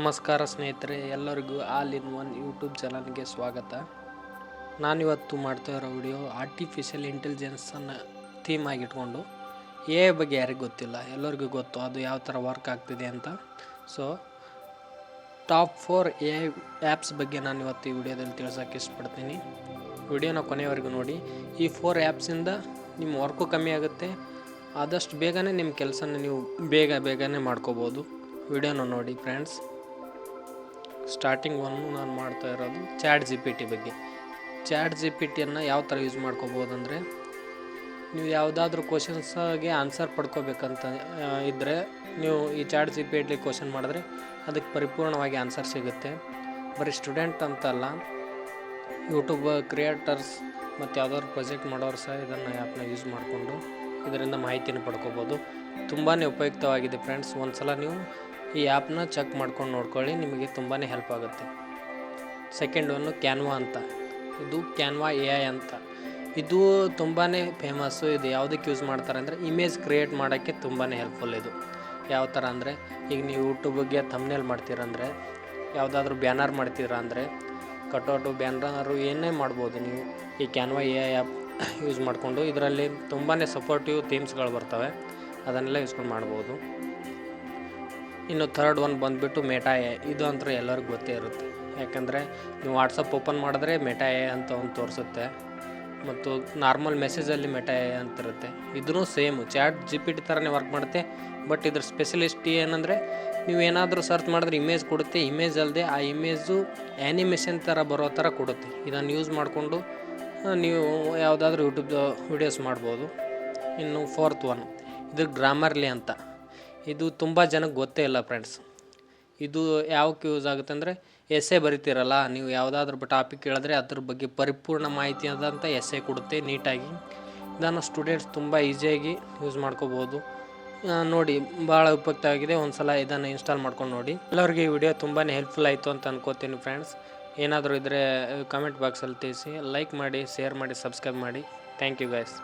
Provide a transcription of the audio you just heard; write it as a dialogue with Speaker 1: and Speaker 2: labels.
Speaker 1: ನಮಸ್ಕಾರ ಸ್ನೇಹಿತರೆ, ಎಲ್ಲರಿಗೂ ಆಲ್ ಇನ್ ಒನ್ ಯೂಟ್ಯೂಬ್ ಚಾನಲ್ಗೆ ಸ್ವಾಗತ. ನಾನಿವತ್ತು ಮಾಡ್ತಾ ಇರೋ ವಿಡಿಯೋ ಆರ್ಟಿಫಿಷಿಯಲ್ ಇಂಟೆಲಿಜೆನ್ಸನ್ನು ಥೀಮ್ ಆಗಿಟ್ಕೊಂಡು ಎ ಬಗ್ಗೆ ಯಾರಿಗೂ ಗೊತ್ತಿಲ್ಲ, ಎಲ್ಲರಿಗೂ ಗೊತ್ತು ಅದು ಯಾವ ಥರ ವರ್ಕ್ ಆಗ್ತಿದೆ ಅಂತ. So top four A apps ಬಗ್ಗೆ ನಾನು ಇವತ್ತು ಈ ವಿಡಿಯೋದಲ್ಲಿ ತಿಳ್ಸೋಕೆ ಇಷ್ಟಪಡ್ತೀನಿ. ವಿಡಿಯೋನ ಕೊನೆಯವರೆಗೂ ನೋಡಿ. ಈ ಫೋರ್ ಆ್ಯಪ್ಸಿಂದ ನಿಮ್ಮ ವರ್ಕು ಕಮ್ಮಿ ಆಗುತ್ತೆ. ಆದಷ್ಟು ಬೇಗನೆ ನಿಮ್ಮ ಕೆಲಸನ ನೀವು ಬೇಗ ಬೇಗನೆ ಮಾಡ್ಕೋಬೋದು. ವಿಡಿಯೋನ ನೋಡಿ ಫ್ರೆಂಡ್ಸ್ ಸ್ಟಾರ್ಟಿಂಗ್ ಒನ್ ನಾನು ಮಾಡ್ತಾ ಇರೋದು ಚಾಟ್ ಜಿ ಪಿ ಟಿ ಬಗ್ಗೆ. ಚಾಟ್ ಜಿ ಪಿ ಟಿಯನ್ನು ಯಾವ ಥರ ಯೂಸ್ ಮಾಡ್ಕೋಬೋದು ಅಂದರೆ ನೀವು ಯಾವುದಾದ್ರೂ ಕ್ವಶನ್ಸಾಗೆ ಆನ್ಸರ್ ಪಡ್ಕೋಬೇಕಂತ ಇದ್ದರೆ ನೀವು ಈ chat G P T question ಮಾಡಿದ್ರೆ ಅದಕ್ಕೆ ಪರಿಪೂರ್ಣವಾಗಿ ಆನ್ಸರ್ ಸಿಗುತ್ತೆ. ಬರೀ ಸ್ಟೂಡೆಂಟ್ ಅಂತಲ್ಲ ಯೂಟ್ಯೂಬ್ ಕ್ರಿಯೇಟರ್ಸ್ ಮತ್ತು ಯಾವ್ದಾದ್ರು ಪ್ರಾಜೆಕ್ಟ್ ಮಾಡೋರು ಸಹ ಇದನ್ನು ಆ್ಯಪ್ನ ಯೂಸ್ ಮಾಡಿಕೊಂಡು ಇದರಿಂದ ಮಾಹಿತಿನ ಪಡ್ಕೋಬೋದು. ತುಂಬಾ ಉಪಯುಕ್ತವಾಗಿದೆ ಫ್ರೆಂಡ್ಸ್ ಒಂದು ಸಲ ನೀವು ಈ ಆ್ಯಪ್ನ ಚೆಕ್ ಮಾಡ್ಕೊಂಡು ನೋಡ್ಕೊಳ್ಳಿ, ನಿಮಗೆ ತುಂಬಾ ಹೆಲ್ಪ್ ಆಗುತ್ತೆ. ಸೆಕೆಂಡ್ ಒನ್ನು ಕ್ಯಾನ್ವಾ ಅಂತ. ಇದು ಕ್ಯಾನ್ವಾ ಎ ಐ ಅಂತ. ಇದು ತುಂಬಾ ಫೇಮಸ್ಸು ಇದು ಯಾವುದಕ್ಕೆ ಯೂಸ್ ಮಾಡ್ತಾರೆ ಅಂದರೆ ಇಮೇಜ್ ಕ್ರಿಯೇಟ್ ಮಾಡೋಕ್ಕೆ ತುಂಬಾ ಹೆಲ್ಪ್ಫುಲ್ ಇದು. ಯಾವ ಥರ ಅಂದರೆ, ಈಗ ನೀವು ಯೂಟ್ಯೂಬಿಗೆ ಥಮ್ನೇಲ್ ಮಾಡ್ತೀರಂದರೆ ಯಾವುದಾದ್ರೂ ಬ್ಯಾನರ್ ಮಾಡ್ತೀರಾ ಅಂದರೆ ಕಟೌಟು ಬ್ಯಾನರು ಏನೇ ಮಾಡ್ಬೋದು ನೀವು. ಈ Canva A I app use ಮಾಡಿಕೊಂಡು, ಇದರಲ್ಲಿ ತುಂಬಾ ಸಪೋರ್ಟಿವ್ ಥೀಮ್ಸ್ಗಳು ಬರ್ತವೆ. ಅದನ್ನೆಲ್ಲ ಯೂಸ್ಕೊಂಡು ಮಾಡ್ಬೋದು. ಇನ್ನು ಥರ್ಡ್ ಒನ್ ಬಂದುಬಿಟ್ಟು ಮೆಟಾ ಎ ಇದು ಅಂತೂ ಎಲ್ಲರಿಗೂ ಗೊತ್ತೇ ಇರುತ್ತೆ. ಯಾಕಂದರೆ ನೀವು ವಾಟ್ಸಪ್ ಓಪನ್ ಮಾಡಿದ್ರೆ ಮೆಟಾ ಎ ಅಂತ ಒಂದು ತೋರಿಸುತ್ತೆ. ಮತ್ತು ನಾರ್ಮಲ್ ಮೆಸೇಜಲ್ಲಿ ಮೆಟಾ ಎ ಅಂತ ಇರುತ್ತೆ. ಇದೂ same chat G P T ಥರನೇ ವರ್ಕ್ ಮಾಡುತ್ತೆ. ಬಟ್ ಇದ್ರ ಸ್ಪೆಷಲಿಸ್ಟ್ ಏನಂದರೆ, ನೀವು ಏನಾದರೂ ಸರ್ಚ್ ಮಾಡಿದ್ರೆ ಇಮೇಜ್ ಕೊಡುತ್ತೆ. ಇಮೇಜ್ ಅಲ್ಲದೆ ಆ ಇಮೇಜು ಆ್ಯನಿಮೇಷನ್ ಥರ ಬರೋ ಥರ ಕೊಡುತ್ತೆ. ಇದನ್ನು ಯೂಸ್ ಮಾಡಿಕೊಂಡು ನೀವು ಯಾವುದಾದ್ರೂ ಯೂಟ್ಯೂಬ್ ವಿಡಿಯೋಸ್ ಮಾಡ್ಬೋದು. ಇನ್ನು ಫೋರ್ತ್ ಒನ್ ಇದು ಗ್ರಾಮರ್ಲಿ ಅಂತ. ಇದು ತುಂಬ ಜನಕ್ಕೆ ಗೊತ್ತೇ ಇಲ್ಲ ಫ್ರೆಂಡ್ಸ್ ಇದು ಯಾವಕ್ಕೆ ಯೂಸ್ ಆಗುತ್ತೆ ಅಂದರೆ ಎಸ್ಸೆ ಬರಿತೀರಲ್ಲ, ನೀವು ಯಾವುದಾದ್ರೂ ಟಾಪಿಕ್ ಹೇಳಿದ್ರೆ ಅದ್ರ ಬಗ್ಗೆ ಪರಿಪೂರ್ಣ ಮಾಹಿತಿ ಆದಂಥ ಎಸ್ಸೆ ಕೊಡುತ್ತೆ ನೀಟಾಗಿ. ಇದನ್ನು ಸ್ಟೂಡೆಂಟ್ಸ್ ತುಂಬ ಈಸಿಯಾಗಿ ಯೂಸ್ ಮಾಡ್ಕೋಬೋದು. ನೋಡಿ, ಭಾಳ ಉಪಯುಕ್ತವಾಗಿದೆ ಒಂದು ಸಲ ಇದನ್ನು ಇನ್ಸ್ಟಾಲ್ ಮಾಡ್ಕೊಂಡು ನೋಡಿ. ಎಲ್ಲರಿಗೆ ಈ ವಿಡಿಯೋ ತುಂಬಾ ಹೆಲ್ಪ್ಫುಲ್ ಆಯಿತು ಅಂತ ಅನ್ಕೋತೀನಿ ಫ್ರೆಂಡ್ಸ್ ಏನಾದರೂ ಇದ್ದರೆ ಕಮೆಂಟ್ ಬಾಕ್ಸಲ್ಲಿ ತಿಳಿಸಿ. ಲೈಕ್ ಮಾಡಿ ಶೇರ್ ಮಾಡಿ ಸಬ್ಸ್ಕ್ರೈಬ್ ಮಾಡಿ. Thank you guys